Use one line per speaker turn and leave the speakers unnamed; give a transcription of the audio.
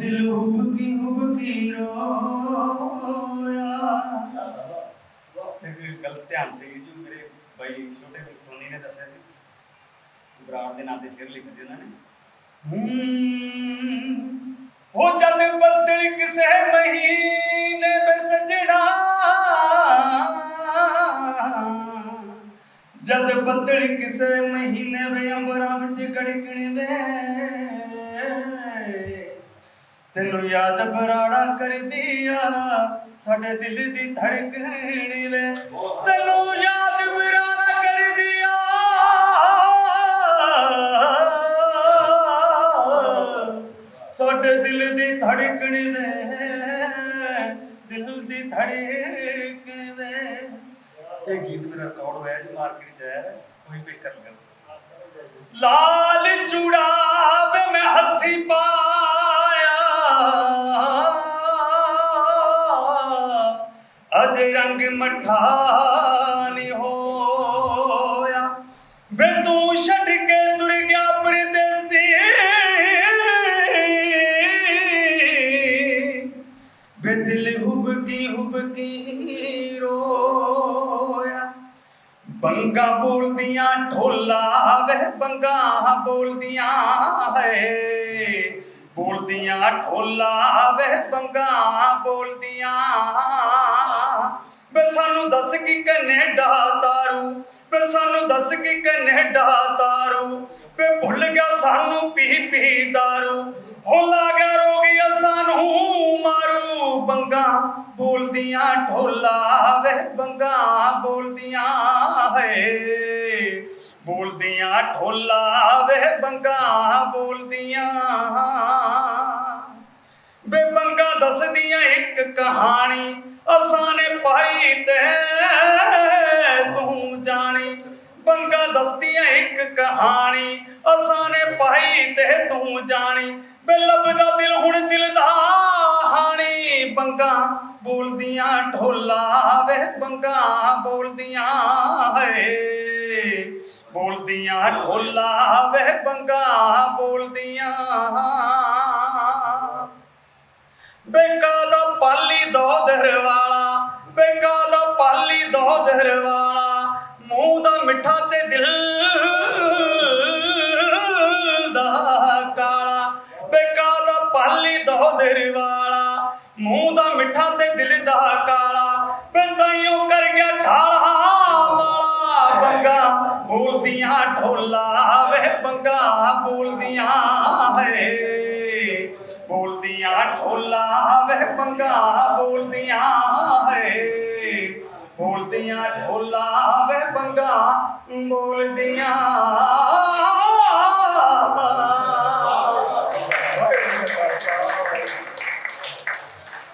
ਦਿਲ ਹੁਬਕੀ ਹੁਬਕੀ ਰੋਇਆ। ਇੱਕ ਗੱਲ ਧਿਆਨ ਚਾਹੀਏ ਜੀ ਮੇਰੇ ਬਾਈ ਛੋਟੇ ਵੀਰ ਸੋਨੀ ਨੇ ਦੱਸਿਆ ਸੀ। ਬਰਾੜ ਦੇ ਨਾਂ ਤੇ ਸ਼ੇਰ ਲਿਖੇ ਸੀ ਉਹਨਾਂ ਨੇ। ਹੋ ਜਦ ਬੱਦਲ ਕਿਸੇ ਮਹੀਨੇ ਵਿੱਚ ਸਜਣਾ ਜਦ ਬੱਦਲ ਕਿਸੇ ਮਹੀਨੇ ਵਿੱਚ ਅੰਬਰਾਂ ਵਿੱਚ ਗੜਕਣੇ ਵੇ। ਤੈਨੂੰ ਯਾਦ ਬਰਾੜਾ ਕਰਦੀ ਆ ਸਾਡੇ ਦਿਲ ਦੀ ਧੜਕਣ ਵੇ ਤੈਨੂੰ ਯਾਦ ਬਰਾੜਾ ਕਰਦੀ ਆ। ਸਾਡੇ ਦਿਲ ਦੀ ਧੜਕਣ ਵੇ ਦਿਲ ਦੀ ਧੜਕਣ ਵੇ ਇਹ ਗੀਤ ਮੇਰਾ ਰਿਕਾਰਡ ਹੋਇਆ ਜੀ ਮਾਰਕੀਟ ਚ ਆਇਆ ਹੈ, ਉਹੀ ਅਜ ਰੰਗ ਮਠਾ ਨੀ ਹੋਇਆ। ਵੇ ਤੂੰ ਛੱਡ ਕੇ ਤੁਰ ਗਿਆ ਪਰਦੇਸੀ। ਵੇ ਦਿਲ ਹੁਬਕੀ ਹੁਬਕੀ ਰੋਇਆ। ਬੰਗਾ ਬੋਲਦੀਆਂ ਢੋਲਾ ਵੇ, ਬੰਗਾ ਬੋਲਦੀਆਂ ਹੈ। ਬੋਲਦੀਆਂ ਢੋਲਾ ਵੇ ਬੰਗਾ ਬੋਲਦੀਆਂ। ਵੇ ਸਾਨੂੰ ਦੱਸ ਕੀ ਕੈਨੇਡਾ ਤਾਰੂ ਵੇ ਸਾਨੂੰ ਦੱਸ ਕੀ ਕੈਨੇਡਾ ਤਾਰੂ। ਵੇ ਭੁੱਲ ਗਿਆ ਸਾਨੂੰ ਪੀ ਪੀ ਦਾਰੂ। ਹੋਲਾ ਗਿਆ ਰੋਗੀਆ ਸਾਨੂੰ ਮਾਰੂ। ਬੰਗਾ ਬੋਲਦੀਆਂ, ਢੋਲਾ ਵੇ ਬੰਗਾ ਬੋਲਦੀਆਂ, ਹੈ। ਬੋਲਦੀਆਂ, ਢੋਲਾ ਵੇ ਬੰਗਾ ਬੋਲਦੀਆਂ। ਦੱਸਦੀਆਂ ਇੱਕ ਕਹਾਣੀ, ਅਸਾਂ ਨੇ ਪਾਈ ਤੇ ਤੂੰ ਜਾਣੀ। ਬੰਗਾ ਦੱਸਦੀਆਂ ਇੱਕ ਕਹਾਣੀ, ਅਸਾਂ ਨੇ ਪਾਈ ਤੇ ਤੂੰ ਜਾਣੀ। ਬੇ ਲੱਭਦਾ ਦਿਲ ਹੁਣ ਦਿਲ ਦਾ ਹਾਣੀ। ਬੰਗਾ ਬੋਲਦੀਆਂ ਢੋਲਾ ਵੇ, ਬੰਗਾ ਬੋਲਦੀਆਂ ਹੈ ਬੋਲਦੀਆਂ ਢੋਲਾ ਵੇ, ਬੰਗਾ ਬੋਲਦੀਆਂ। ਬੇਕਾ ਪਾਲੀ ਵਾਲਾ ਮੂੰਹ ਦਾ ਮਿੱਠਾ ਤੇ ਦਿਲ ਦਾ ਕਾਲਾ। ਬੇਕਾ ਦਾ ਪਾਲੀ ਦੋਧਰ ਵਾਲਾ ਮੂੰਹ ਦਾ ਮਿੱਠਾ ਤੇ ਦਿਲ ਦਾ ਕਾਲਾ। ਬੰਦਾਈਓ ਕਰ ਗਿਆ ਢਾਲਾ ਮਾਲਾ ਬੰਗਾ ਬੋਲਦੀਆਂ ਢੋਲਾ, ਵੇ ਬੰਗਾ ਬੋਲਦੀਆਂ ਹੈ ਬੋਲਦੀਆਂ ਢੋਲਾ, ਵੇ ਬੰਗਾ ਬੋਲਦੀਆਂ ਬੋਲਦੀਆਂ